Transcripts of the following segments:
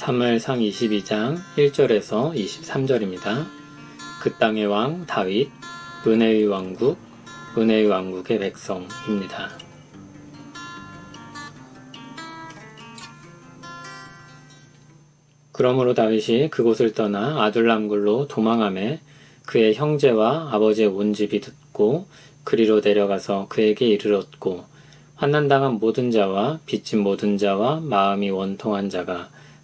사무엘상 22장 1절에서 23절입니다. 그 땅의 왕 다윗, 은혜의 왕국, 은혜의 왕국의 백성입니다. 그러므로 다윗이 그곳을 떠나 아둘람굴로 도망함에 그의 형제와 아버지의 온 집이 듣고 그리로 내려가서 그에게 이르렀고 환난당한 모든 자와 빚진 모든 자와 마음이 원통한 자가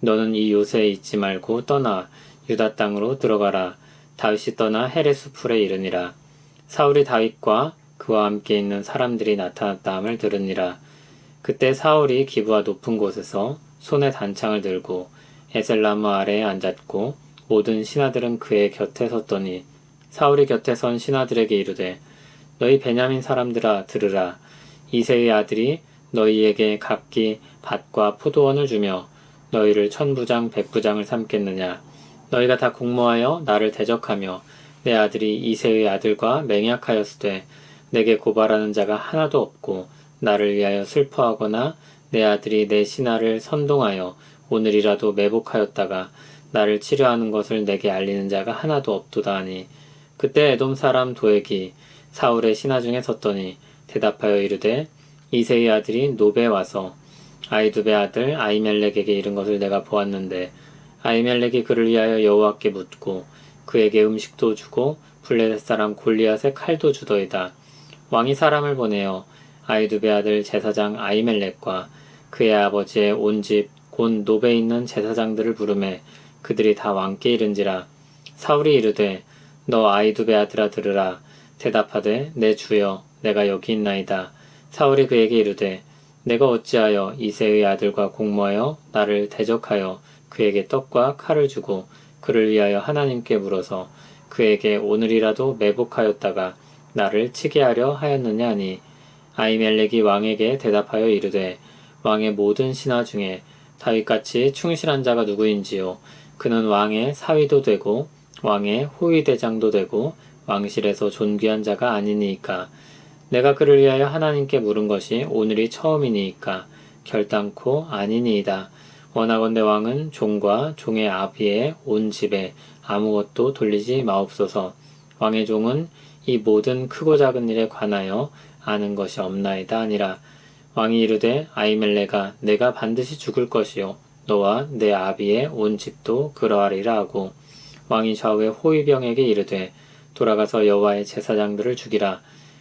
너는 이 요새에 있지 말고 떠나 유다 땅으로 들어가라. 다윗이 떠나 헤레스 풀에 이르니라. 사울이 다윗과 그와 함께 있는 사람들이 나타났다 함을 들으니라. 그때 사울이 기부와 높은 곳에서 손에 단창을 들고 에셀나무 아래에 앉았고 모든 신하들은 그의 곁에 섰더니 사울이 곁에 선 신하들에게 이르되 너희 베냐민 사람들아 들으라 이세의 아들이 너희에게 각기 밭과 포도원을 주며 너희를 천부장 백부장을 삼겠느냐? 너희가 다 공모하여 나를 대적하며 내 아들이 이세의 아들과 맹약하였으되 내게 고발하는 자가 하나도 없고 나를 위하여 슬퍼하거나 내 아들이 내 신하를 선동하여 오늘이라도 매복하였다가 나를 치료하는 것을 내게 알리는 자가 하나도 없도다 하니 그때 에돔 사람 도액이 사울의 신하 중에 섰더니 대답하여 이르되 이세의 아들이 노베 와서 아이두베 아들 아이멜렉에게 이른 것을 내가 보았는데 아이멜렉이 그를 위하여 여호와께 묻고 그에게 음식도 주고 블레셋 사람 골리앗의 칼도 주더이다. 왕이 사람을 보내어 아이두베 아들 제사장 아이멜렉과 그의 아버지의 온집곧 노베 있는 제사장들을 부르매 그들이 다 왕께 이른지라. 사울이 이르되 너 아이두베 아들아 들으라. 대답하되 내 주여 내가 여기 있나이다. 사울이 그에게 이르되 내가 어찌하여 이세의 아들과 공모하여 나를 대적하여 그에게 떡과 칼을 주고 그를 위하여 하나님께 물어서 그에게 오늘이라도 매복하였다가 나를 치게 하려 하였느냐 하니 아이멜렉이 왕에게 대답하여 이르되 왕의 모든 신하 중에 다윗같이 충실한 자가 누구인지요? 그는 왕의 사위도 되고 왕의 호위대장도 되고 왕실에서 존귀한 자가 아니니이까 내가 그를 위하여 하나님께 물은 것이 오늘이 처음이니이까 결단코 아니니이다. 원하건대 왕은 종과 종의 아비의 온 집에 아무것도 돌리지 마옵소서. 왕의 종은 이 모든 크고 작은 일에 관하여 아는 것이 없나이다 아니라 왕이 이르되 아이멜레가 내가 반드시 죽을 것이요 너와 내 아비의 온 집도 그러하리라 하고 왕이 좌우의 호위병에게 이르되 돌아가서 여호와의 제사장들을 죽이라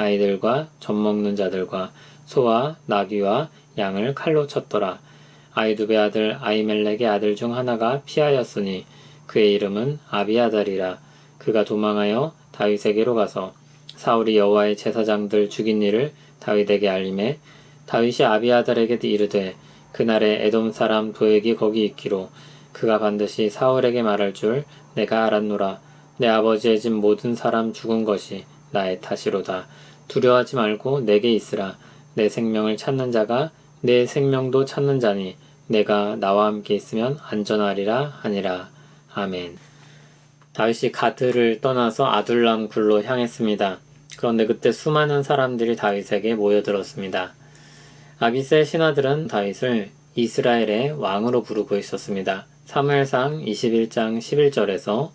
아이들과 젖 먹는 자들과 소와 나귀와 양을 칼로 쳤더라. 아이두베 아들 아이멜렉의 아들 중 하나가 피하였으니 그의 이름은 아비아달이라. 그가 도망하여 다윗에게로 가서 사울이 여호와의 제사장들 죽인 일을 다윗에게 알림해 다윗이 아비아달에게 이르되 그날에 에돔 사람 도액이 거기 있기로 그가 반드시 사울에게 말할 줄 내가 알았노라. 내 아버지의 집 모든 사람 죽은 것이 나의 탓이로다. 두려워하지 말고 내게 있으라. 내 생명을 찾는 자가 내 생명도 찾는 자니 내가 나와 함께 있으면 안전하리라 하니라. 아멘. 다윗이 가드를 떠나서 아둘람 굴로 향했습니다. 그런데 그때 수많은 사람들이 다윗에게 모여들었습니다. 아기스의 신하들은 다윗을 이스라엘의 왕으로 부르고 있었습니다. 사무엘상 21장 11절에서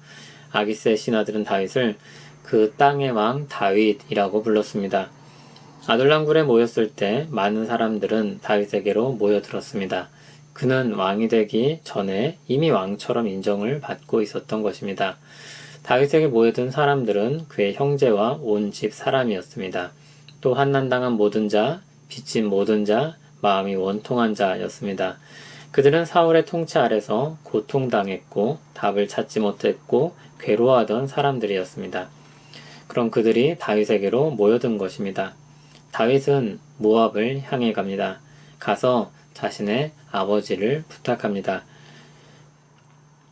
아기스의 신하들은 다윗을 그 땅의 왕 다윗이라고 불렀습니다. 아둘람굴에 모였을 때 많은 사람들은 다윗에게로 모여들었습니다. 그는 왕이 되기 전에 이미 왕처럼 인정을 받고 있었던 것입니다. 다윗에게 모여든 사람들은 그의 형제와 온 집 사람이었습니다. 또 환난당한 모든 자, 빚진 모든 자, 마음이 원통한 자였습니다. 그들은 사울의 통치 아래서 고통당했고 답을 찾지 못했고 괴로워하던 사람들이었습니다. 그럼 그들이 다윗에게로 모여든 것입니다. 다윗은 모압을 향해 갑니다. 가서 자신의 아버지를 부탁합니다.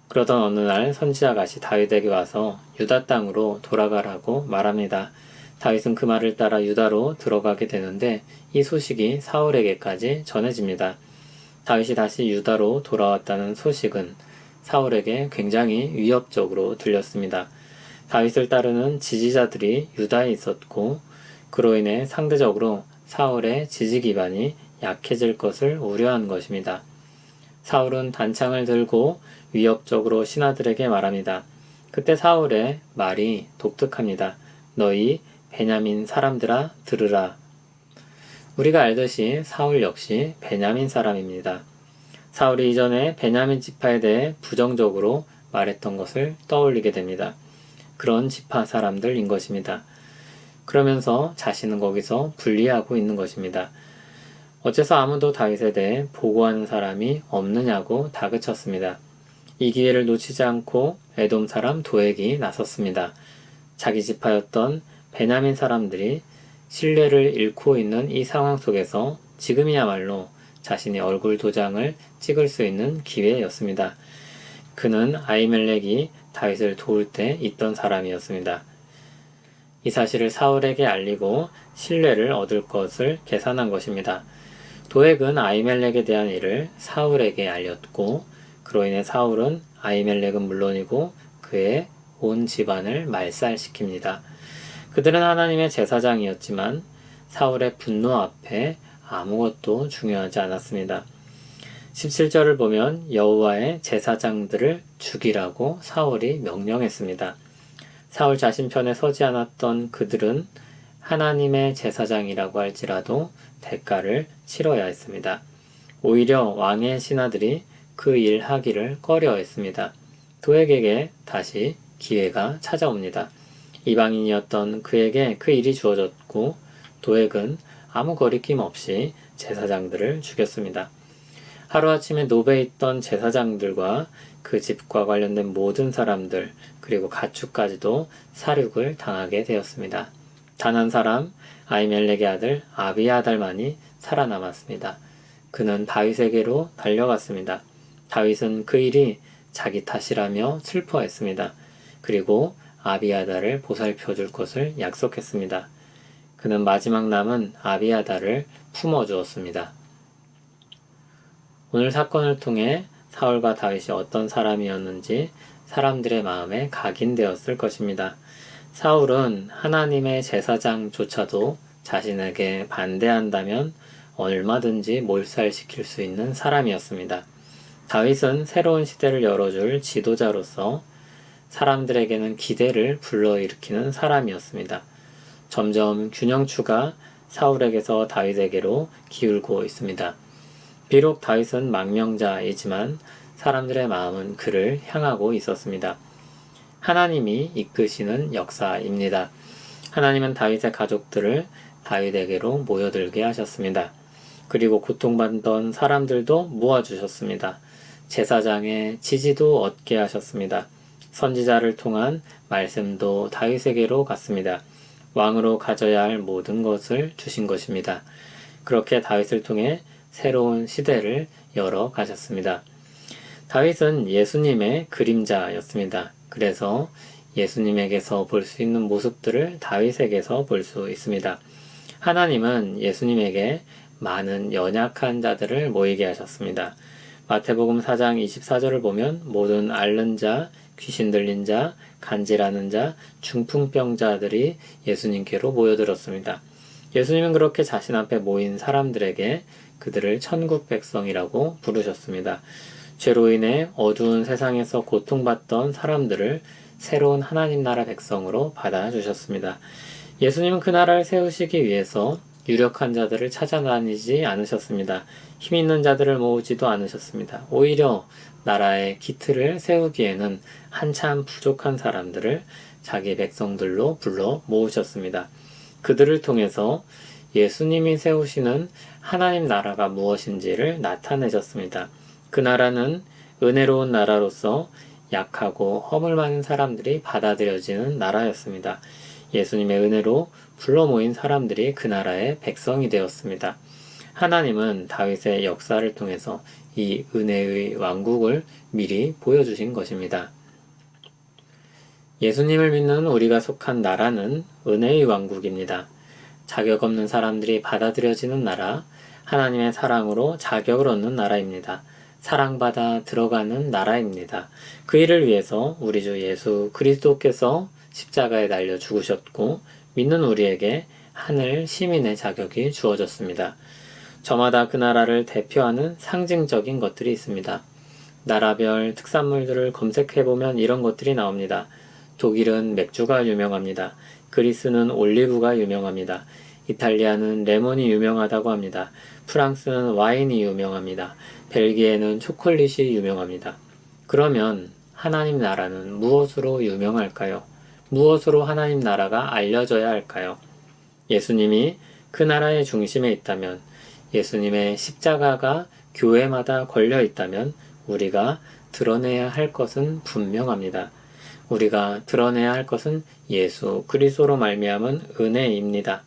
그러던 어느 날 선지자같이 다윗에게 와서 유다 땅으로 돌아가라고 말합니다. 다윗은 그 말을 따라 유다로 들어가게 되는데 이 소식이 사울에게까지 전해집니다. 다윗이 다시 유다로 돌아왔다는 소식은 사울에게 굉장히 위협적으로 들렸습니다. 다윗을 따르는 지지자들이 유다에 있었고 그로 인해 상대적으로 사울의 지지 기반이 약해질 것을 우려한 것입니다. 사울은 단창을 들고 위협적으로 신하들에게 말합니다. 그때 사울의 말이 독특합니다. 너희 베냐민 사람들아 들으라. 우리가 알듯이 사울 역시 베냐민 사람입니다. 사울이 이전에 베냐민 지파에 대해 부정적으로 말했던 것을 떠올리게 됩니다. 그런 지파 사람들인 것입니다. 그러면서 자신은 거기서 분리하고 있는 것입니다. 어째서 아무도 다윗에 대해 보고하는 사람이 없느냐고 다그쳤습니다. 이 기회를 놓치지 않고 에돔 사람 도액이 나섰습니다. 자기 지파였던 베냐민 사람들이 신뢰를 잃고 있는 이 상황 속에서 지금이야말로 자신의 얼굴 도장을 찍을 수 있는 기회였습니다. 그는 아이멜렉이 다윗을 도울 때 있던 사람이었습니다. 이 사실을 사울에게 알리고 신뢰를 얻을 것을 계산한 것입니다. 도액은 아이멜렉에 대한 일을 사울에게 알렸고 그로 인해 사울은 아이멜렉은 물론이고 그의 온 집안을 말살시킵니다. 그들은 하나님의 제사장이었지만 사울의 분노 앞에 아무것도 중요하지 않았습니다. 17절을 보면 여호와의 제사장들을 죽이라고 사울이 명령했습니다. 사울 자신 편에 서지 않았던 그들은 하나님의 제사장이라고 할지라도 대가를 치러야 했습니다. 오히려 왕의 신하들이 그 일 하기를 꺼려 했습니다. 도액에게 다시 기회가 찾아옵니다. 이방인이었던 그에게 그 일이 주어졌고 도액은 아무 거리낌 없이 제사장들을 죽였습니다. 하루아침에 노베에 있던 제사장들과 그 집과 관련된 모든 사람들 그리고 가축까지도 사륙을 당하게 되었습니다. 단 한 사람 아이멜렉의 아들 아비아달만이 살아남았습니다. 그는 다윗에게로 달려갔습니다. 다윗은 그 일이 자기 탓이라며 슬퍼했습니다. 그리고 아비아달을 보살펴 줄 것을 약속했습니다. 그는 마지막 남은 아비아달을 품어 주었습니다. 오늘 사건을 통해 사울과 다윗이 어떤 사람이었는지 사람들의 마음에 각인되었을 것입니다. 사울은 하나님의 제사장조차도 자신에게 반대한다면 얼마든지 몰살시킬 수 있는 사람이었습니다. 다윗은 새로운 시대를 열어줄 지도자로서 사람들에게는 기대를 불러일으키는 사람이었습니다. 점점 균형추가 사울에게서 다윗에게로 기울고 있습니다. 비록 다윗은 망명자이지만 사람들의 마음은 그를 향하고 있었습니다. 하나님이 이끄시는 역사입니다. 하나님은 다윗의 가족들을 다윗에게로 모여들게 하셨습니다. 그리고 고통받던 사람들도 모아주셨습니다. 제사장의 지지도 얻게 하셨습니다. 선지자를 통한 말씀도 다윗에게로 갔습니다. 왕으로 가져야 할 모든 것을 주신 것입니다. 그렇게 다윗을 통해 새로운 시대를 열어 가셨습니다. 다윗은 예수님의 그림자였습니다. 그래서 예수님에게서 볼 수 있는 모습들을 다윗에게서 볼 수 있습니다. 하나님은 예수님에게 많은 연약한 자들을 모이게 하셨습니다. 마태복음 4장 24절을 보면 모든 앓는 자, 귀신 들린 자, 간질하는 자, 중풍병자들이 예수님께로 모여들었습니다. 예수님은 그렇게 자신 앞에 모인 사람들에게 그들을 천국 백성이라고 부르셨습니다. 죄로 인해 어두운 세상에서 고통받던 사람들을 새로운 하나님 나라 백성으로 받아주셨습니다. 예수님은 그 나라를 세우시기 위해서 유력한 자들을 찾아다니지 않으셨습니다. 힘 있는 자들을 모으지도 않으셨습니다. 오히려 나라의 기틀을 세우기에는 한참 부족한 사람들을 자기 백성들로 불러 모으셨습니다. 그들을 통해서 예수님이 세우시는 하나님 나라가 무엇인지를 나타내셨습니다. 그 나라는 은혜로운 나라로서 약하고 허물 많은 사람들이 받아들여지는 나라였습니다. 예수님의 은혜로 불러 모인 사람들이 그 나라의 백성이 되었습니다. 하나님은 다윗의 역사를 통해서 이 은혜의 왕국을 미리 보여주신 것입니다. 예수님을 믿는 우리가 속한 나라는 은혜의 왕국입니다. 자격 없는 사람들이 받아들여지는 나라, 하나님의 사랑으로 자격을 얻는 나라입니다. 사랑받아 들어가는 나라입니다. 그 일을 위해서 우리 주 예수 그리스도께서 십자가에 달려 죽으셨고 믿는 우리에게 하늘 시민의 자격이 주어졌습니다. 저마다 그 나라를 대표하는 상징적인 것들이 있습니다. 나라별 특산물들을 검색해보면 이런 것들이 나옵니다. 독일은 맥주가 유명합니다. 그리스는 올리브가 유명합니다. 이탈리아는 레몬이 유명하다고 합니다. 프랑스는 와인이 유명합니다. 벨기에는 초콜릿이 유명합니다. 그러면 하나님 나라는 무엇으로 유명할까요? 무엇으로 하나님 나라가 알려져야 할까요? 예수님이 그 나라의 중심에 있다면, 예수님의 십자가가 교회마다 걸려 있다면, 우리가 드러내야 할 것은 분명합니다. 우리가 드러내야 할 것은 예수 그리스도로 말미암은 은혜입니다.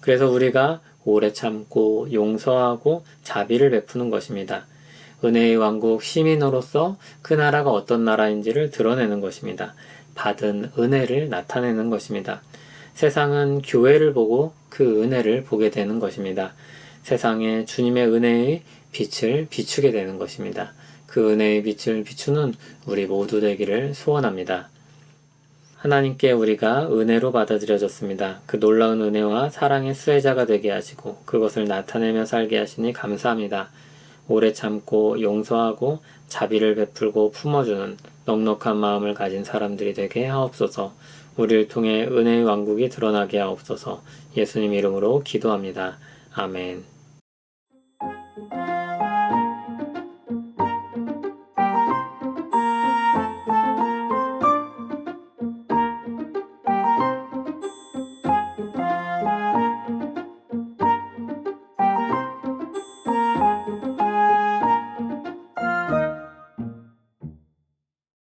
그래서 우리가 오래 참고 용서하고 자비를 베푸는 것입니다. 은혜의 왕국 시민으로서 그 나라가 어떤 나라인지를 드러내는 것입니다. 받은 은혜를 나타내는 것입니다. 세상은 교회를 보고 그 은혜를 보게 되는 것입니다. 세상에 주님의 은혜의 빛을 비추게 되는 것입니다. 그 은혜의 빛을 비추는 우리 모두 되기를 소원합니다. 하나님께 우리가 은혜로 받아들여졌습니다. 그 놀라운 은혜와 사랑의 수혜자가 되게 하시고 그것을 나타내며 살게 하시니 감사합니다. 오래 참고 용서하고 자비를 베풀고 품어주는 넉넉한 마음을 가진 사람들이 되게 하옵소서. 우리를 통해 은혜의 왕국이 드러나게 하옵소서. 예수님 이름으로 기도합니다. 아멘.